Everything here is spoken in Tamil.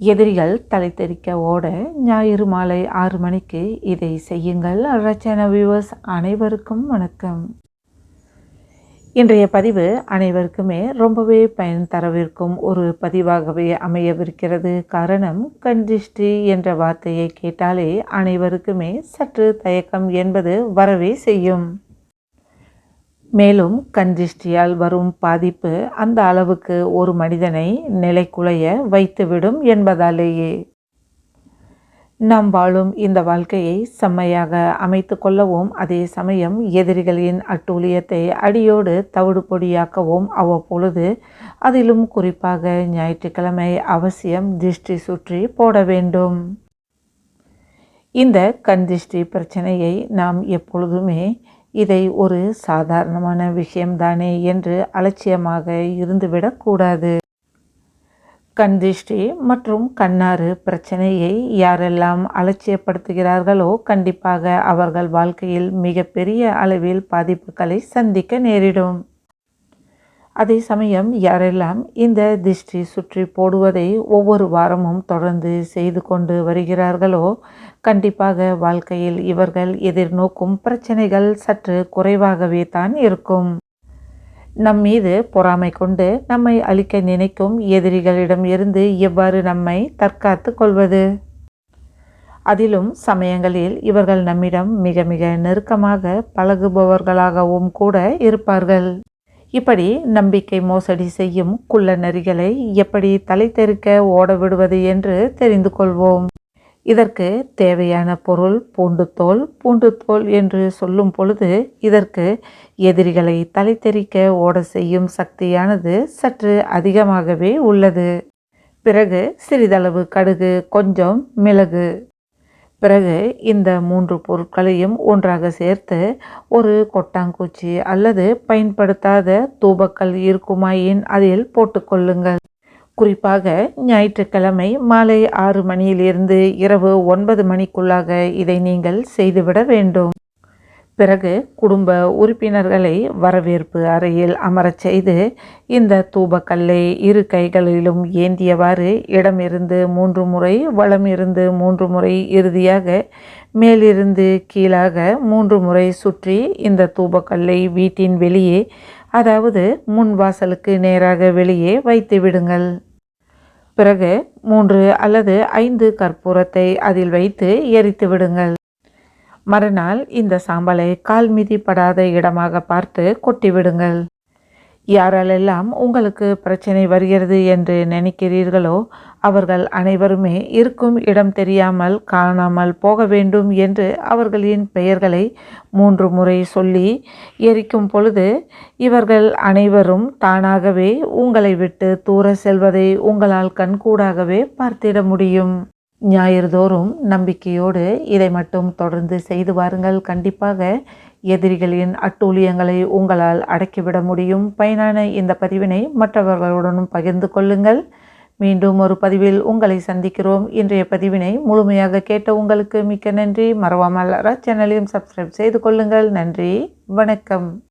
எதிரிகள் தலை தெறிக்க ஓட ஞாயிறு மாலை ஆறு மணிக்கு இதை செய்யுங்கள். ரச்சன வியூவர்ஸ் அனைவருக்கும் வணக்கம். இன்றைய பதிவு அனைவருக்குமே ரொம்பவே பயன் தரவிருக்கும் ஒரு பதிவாகவே அமையவிருக்கிறது. காரணம் கண்டிஷ்டி என்ற வார்த்தையை கேட்டாலே அனைவருக்குமே சற்று தயக்கம் என்பது வரவே செய்யும். மேலும் கண்டிஷ்டியால் வரும் பாதிப்பு அந்த அளவுக்கு ஒரு மனிதனை நிலைக்குலைய வைத்துவிடும் என்பதாலேயே. நாம் வாழும் இந்த வாழ்க்கையை செம்மையாக அமைத்து கொள்ளவும் அதே சமயம் எதிரிகளின் அட்டூழியத்தை அடியோடு தவிடு பொடியாக்கவும் அவ்வப்பொழுது அதிலும் குறிப்பாக ஞாயிற்றுக்கிழமை அவசியம் திருஷ்டி சுற்றி போட வேண்டும். இந்த கண் திருஷ்டி பிரச்சனையை நாம் எப்பொழுதுமே இதை ஒரு சாதாரணமான விஷயம்தானே என்று அலட்சியமாக இருந்துவிடக்கூடாது கண் திருஷ்டி மற்றும் கண்ணாறு பிரச்சனையை யாரெல்லாம் அலட்சியப்படுத்துகிறார்களோ கண்டிப்பாக அவர்கள் வாழ்க்கையில் மிகப்பெரிய அளவில் பாதிப்புகளை சந்திக்க நேரிடும். அதே சமயம் யாரெல்லாம் இந்த திஷ்டி சுற்றி போடுவதை ஒவ்வொரு வாரமும் தொடர்ந்து செய்து கொண்டு வருகிறார்களோ கண்டிப்பாக வாழ்க்கையில் இவர்கள் எதிர்நோக்கும் பிரச்சனைகள் சற்று குறைவாகவே தான் இருக்கும். நம் மீது பொறாமை கொண்டு நம்மை அழிக்க நினைக்கும் எதிரிகளிடம் இருந்து எவ்வாறு நம்மை தற்காத்து கொள்வது? அதிலும் சமயங்களில் இவர்கள் நம்மிடம் மிக மிக நெருக்கமாக பழகுபவர்களாகவும் கூட இருப்பார்கள். இப்படி நம்பிக்கை மோசடி செய்யும் குள்ள நெறிகளை எப்படி தலை தெருக்க ஓட விடுவது என்று தெரிந்து கொள்வோம். இதற்கு தேவையான பொருள் பூண்டுத்தோல் பூண்டுத்தோல் என்று சொல்லும் பொழுது இதற்கு எதிரிகளை தலை தெறிக்க ஓட செய்யும் சக்தியானது சற்று அதிகமாகவே உள்ளது. பிறகு சிறிதளவு கடுகு கொஞ்சம் மிளகு. பிறகு இந்த மூன்று பொருட்களையும் ஒன்றாக சேர்த்து ஒரு கொட்டாங்குச்சி அல்லது பயன்படுத்தாத தூபக்கல் இருக்குமாயின் அதில் போட்டுக்கொள்ளுங்கள். குறிப்பாக ஞாயிற்றுக்கிழமை மாலை ஆறு மணியிலிருந்து இரவு ஒன்பது மணிக்குள்ளாக இதை நீங்கள் செய்துவிட வேண்டும். பிறகு குடும்ப உறுப்பினர்களை வரவேற்பு அறையில் அமரச் செய்து இந்த தூபக்கல்லை இரு கைகளிலும் ஏந்தியவாறு இடமிருந்து மூன்று முறை வளமிருந்து மூன்று முறை இறுதியாக மேலிருந்து கீழாக மூன்று முறை சுற்றி இந்த தூபக்கல்லை வீட்டின் வெளியே அதாவது முன் வாசலுக்கு நேராக வெளியே வைத்து விடுங்கள். பிறகு மூன்று அல்லது ஐந்து கற்பூரத்தை அதில் வைத்து எரித்து விடுங்கள். மறுநாள் இந்த சாம்பலை கால் மிதிப்படாத இடமாக பார்த்து கொட்டிவிடுங்கள். யாராலெல்லாம் உங்களுக்கு பிரச்சனை வருகிறது என்று நினைக்கிறீர்களோ அவர்கள் அனைவருமே இருக்கும் இடம் தெரியாமல் காணாமல் போக வேண்டும் என்று அவர்களின் பெயர்களை மூன்று முறை சொல்லி எரிக்கும் பொழுது இவர்கள் அனைவரும் தானாகவே உங்களை விட்டு தூர செல்வதை உங்களால் கண்கூடாகவே பார்த்திட முடியும். ஞாயிறுதோறும் நம்பிக்கையோடு இதை மட்டும் தொடர்ந்து செய்து வாருங்கள். கண்டிப்பாக எதிரிகளின் அட்டூழியங்களை உங்களால் அடக்கிவிட முடியும். பயனான இந்த பதிவினை மற்றவர்களுடனும் பகிர்ந்து கொள்ளுங்கள். மீண்டும் ஒரு பதிவில் உங்களை சந்திக்கிறோம். இன்றைய பதிவினை முழுமையாக கேட்ட உங்களுக்கு மிக்க நன்றி. மறவாமல் சேனலையும் சப்ஸ்கிரைப் செய்து கொள்ளுங்கள். நன்றி. வணக்கம்.